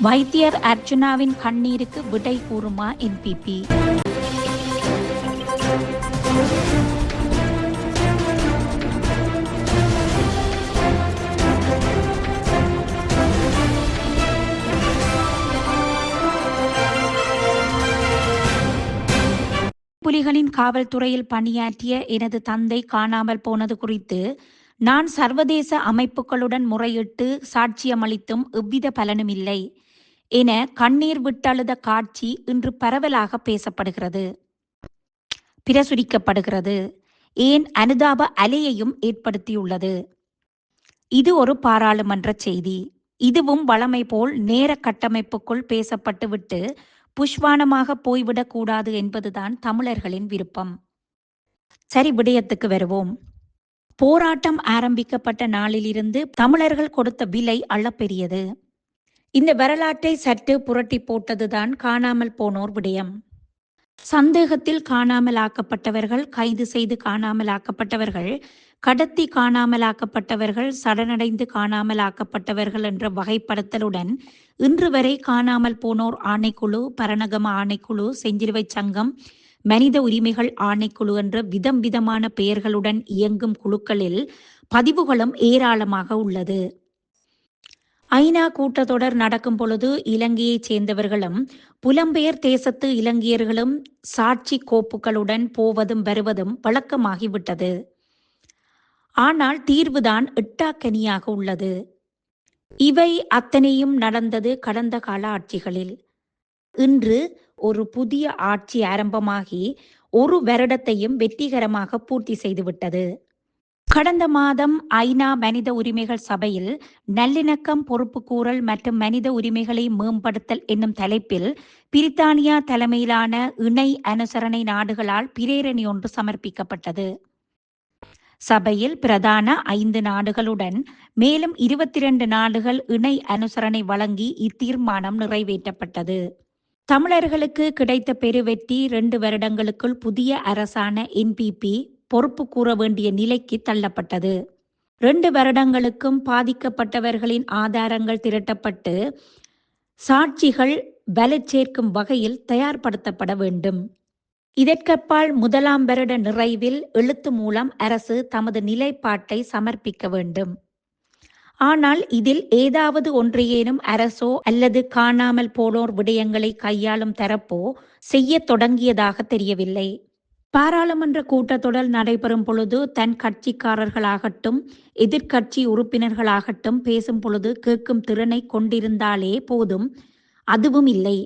வைத்தியர் அர்ஜுனாவின் கண்ணீருக்கு விடை கூறுமா என்பிபி புலிகளின் காவல்துறையில் பணியாற்றிய எனது தந்தை காணாமல் போனது குறித்து நான் சர்வதேச அமைப்புகளுடன் முறையிட்டு சாட்சியமளித்தும் எவ்வித பலனும் இல்லை என கண்ணீர் விட்டழுத காட்சி இன்று பரவலாக பேசப்படுகிறது. பிரசுரிக்கப்படுகிறது. ஏன் அனுதாப அலையையும் ஏற்படுத்தியுள்ளது. இது ஒரு பாராளுமன்ற செய்தி. இதுவும் வழமை போல் நேர கட்டமைப்புக்குள் பேசப்பட்டுவிட்டு புஷ்வானமாக போய்விடக்கூடாது என்பதுதான் தமிழர்களின் விருப்பம். சரி விடயத்துக்கு வருவோம். போராட்டம் ஆரம்பிக்கப்பட்ட நாளிலிருந்து தமிழர்கள் கொடுத்த விலை அளப்பெரியது. இந்த வரலாற்றை சற்று புரட்டி போட்டதுதான் காணாமல் போனோர் விடயம். சந்தேகத்தில் காணாமலாக்கப்பட்டவர்கள் கைது செய்து காணாமலாக்கப்பட்டவர்கள் கடத்தி காணாமலாக்கப்பட்டவர்கள் சடனடைந்து காணாமலாக்கப்பட்டவர்கள் என்ற வகைப்படுத்தலுடன் இன்று வரை காணாமல் போனோர் ஆணைக்குழு பரணகம ஆணைக்குழு செஞ்சிலுவை சங்கம் மனித உரிமைகள் ஆணைக்குழு என்ற விதம் விதமான பெயர்களுடன் இயங்கும் குழுக்களில் பதிவுகளும் ஏராளமாக உள்ளது. ஐநா கூட்டத்தொடர் நடக்கும் பொழுது இலங்கையைச் சேர்ந்தவர்களும் புலம்பெயர் தேசத்து இலங்கையர்களும் சாட்சி கோப்புகளுடன் போவதும் வருவதும் வழக்கமாகிவிட்டது. ஆனால் தீர்வுதான் எட்டாக்கனியாக உள்ளது. இவை அத்தனையும் நடந்தது கடந்த கால ஆட்சிகளில். இன்று ஒரு புதிய ஆட்சி ஆரம்பமாகி ஒரு வருடத்தையும் வெற்றிகரமாக பூர்த்தி செய்துவிட்டது. கடந்த மாதம் ஐநா மனித உரிமைகள் சபையில் நல்லிணக்கம் பொறுப்புக்கூறல் மற்றும் மனித உரிமைகளை மேம்படுத்தல் என்னும் தலைப்பில் பிரித்தானியா தலைமையிலான இணை அனுசரணை நாடுகளால் பிரேரணி ஒன்று சமர்ப்பிக்கப்பட்டது. சபையில் பிரதான ஐந்து நாடுகளுடன் மேலும் இருபத்தி இரண்டு நாடுகள் இணை அனுசரணை வழங்கி இத்தீர்மானம் நிறைவேற்றப்பட்டது. தமிழர்களுக்கு கிடைத்த பெருவெற்றி இரண்டு வருடங்களுக்குள் புதிய அரசான என்பிபி பொறுப்பு கூற வேண்டிய நிலைக்கு தள்ளப்பட்டது. ரெண்டு வருடங்களுக்கும் பாதிக்கப்பட்டவர்களின் ஆதாரங்கள் திரட்டப்பட்டு சாட்சிகள் பலச் சேர்க்கும் வகையில் தயார்படுத்தப்பட வேண்டும். இதற்கப்பால் முதலாம் வருட நிறைவில் எழுத்து மூலம் அரசு தமது நிலைப்பாட்டை சமர்ப்பிக்க வேண்டும். ஆனால் இதில் ஏதாவது ஒன்றையேனும் அரசோ அல்லது காணாமல் போனோர் விடயங்களை கையாளும் தரப்போ செய்ய தொடங்கியதாக தெரியவில்லை. பாராளுமன்ற கூட்டத்தொடர் நடைபெறும் பொழுது தன் கட்சிக்காரர்களாகட்டும் எதிர்க்கட்சி உறுப்பினர்களாகட்டும் பேசும் பொழுது கேட்கும் திறனை கொண்டிருந்தாலே போதும். அதுவும் இல்லை.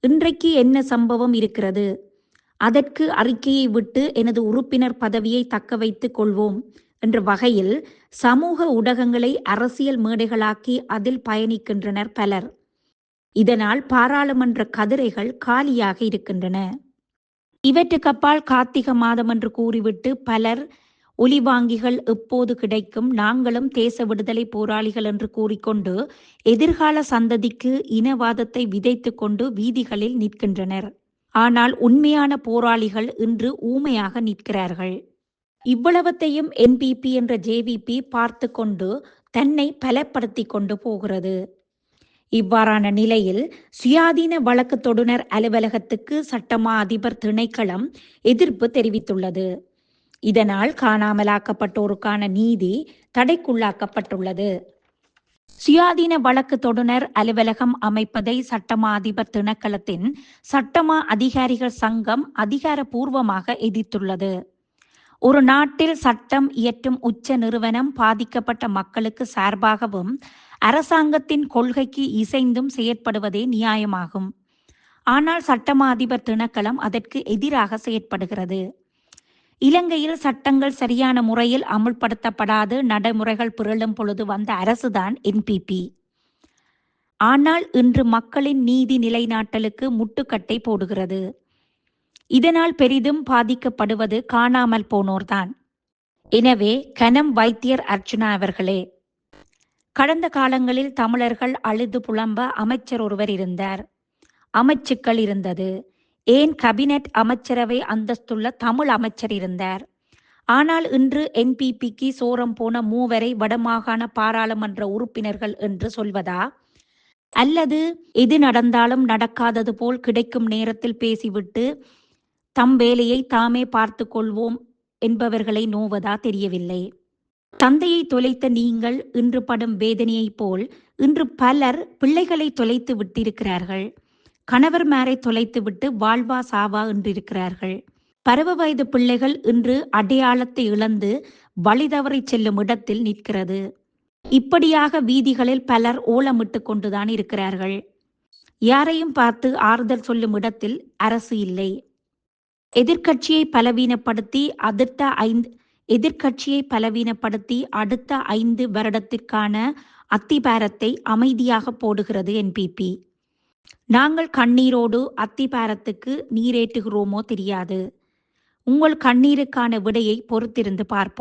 இன்றைக்கு என்ன சம்பவம் இருக்கிறது? அதற்கு அறிக்கையை விட்டு எனது உறுப்பினர் பதவியை தக்க வைத்துக் கொள்வோம் என்ற வகையில் சமூக ஊடகங்களை அரசியல் மேடைகளாக்கி அதில் பயணிக்கின்றனர் பலர். இதனால் பாராளுமன்ற கதிரைகள் காலியாக இருக்கின்றன. இவற்றுக்கப்பால் கார்த்திக மாதம் என்று கூறிவிட்டு பலர் ஒலிவாங்கிகள் எப்போது கிடைக்கும் நாங்களும் தேச விடுதலை போராளிகள் என்று கூறிக்கொண்டு எதிர்கால சந்ததிக்கு இனவாதத்தை விதைத்து கொண்டு வீதிகளில் நிற்கின்றனர். ஆனால் உண்மையான போராளிகள் இன்று ஊமையாக நிற்கிறார்கள். இவ்வளவத்தையும் என்பிபி என்ற ஜேவிபி பார்த்து கொண்டு தன்னை பலப்படுத்தி கொண்டு போகிறது. இவ்வாறான நிலையில் சுயாதீன வழக்கு தொடுனர் அலுவலகத்துக்கு சட்டமா அதிபர் திணைக்களம் எதிர்ப்பு தெரிவித்துள்ளது. இதனால் காணாமலாக்கப்பட்டோருக்கான நீதி தடைக்குள்ளாக்கப்பட்டுள்ளது. சுயாதீன வழக்கு தொடுனர் அலுவலகம் அமைப்பதை சட்டமா அதிபர் திணைக்களத்தின் சட்டமா அதிகாரிகள் சங்கம் அதிகாரபூர்வமாக எதிர்த்துள்ளது. ஒரு நாட்டில் சட்டம் இயற்றும் உச்ச நிறுவனம் பாதிக்கப்பட்ட மக்களுக்கு சார்பாகவும் அரசாங்கத்தின் கொள்கைக்கு இசைந்தும் செயற்படுவதே நியாயமாகும். ஆனால் சட்டமா அதிபர் திணைக்களம் அதற்கு எதிராக செயற்படுகிறது. இலங்கையில் சட்டங்கள் சரியான முறையில் அமுல்படுத்தப்படாது நடைமுறைகள் புரளும் பொழுது வந்த அரசுதான் என்பிபி ஆனால் இன்று மக்களின் நீதி நிலைநாட்டலுக்கு முட்டுக்கட்டை போடுகிறது. இதனால் பெரிதும் பாதிக்கப்படுவது காணாமல் போனோர்தான். எனவே கனம் வைத்தியர் அர்ச்சுனா அவர்களே கடந்த காலங்களில் தமிழர்கள் அழுது புலம்ப அமைச்சர் ஒருவர் இருந்தார். அமைச்சுக்கள் இருந்தது. ஏன் கபினட் அமைச்சரவை அந்தஸ்துள்ள தமிழ் அமைச்சர் இருந்தார்? ஆனால் இன்று என்பிபிக்கு சோரம் போன மூவரை வடமாகாண பாராளுமன்ற உறுப்பினர்கள் என்று சொல்வதா? அல்லது எது நடந்தாலும் நடக்காதது போல் கிடைக்கும் நேரத்தில் பேசிவிட்டு தம் வேலையை தாமே பார்த்து கொள்வோம் என்பவர்களை நோவதா தெரியவில்லை. தந்தையை தொலைத்த நீங்கள் இன்று படும் வேதனையைப் போல் இன்று பலர் பிள்ளைகளை தொலைத்து விட்டிருக்கிறார்கள். கணவர்மாரை தொலைத்துவிட்டு வாழ்வா சாவா என்றிருக்கிறார்கள். பருவ வயது பிள்ளைகள் இன்று அடையாளத்தை இழந்து வழி தவறி செல்லும் இடத்தில் நிற்கிறது. இப்படியாக வீதிகளில் பலர் ஓலமிட்டு கொண்டுதான் இருக்கிறார்கள். யாரையும் பார்த்து ஆறுதல் சொல்லும் இடத்தில் அரசு இல்லை. எதிர்க்கட்சியை பலவீனப்படுத்தி அடுத்த ஐந்து எதிர்க்கட்சியை பலவீனப்படுத்தி அடுத்த ஐந்து வருடத்திற்கான அத்திபாரத்தை அமைதியாக போடுகிறது என்பிபி. நாங்கள் கண்ணீரோடு அத்திபாரத்துக்கு நீரேற்றுகிறோமோ தெரியாது. உங்கள் கண்ணீருக்கான விடையை பொறுத்திருந்து பார்ப்போம்.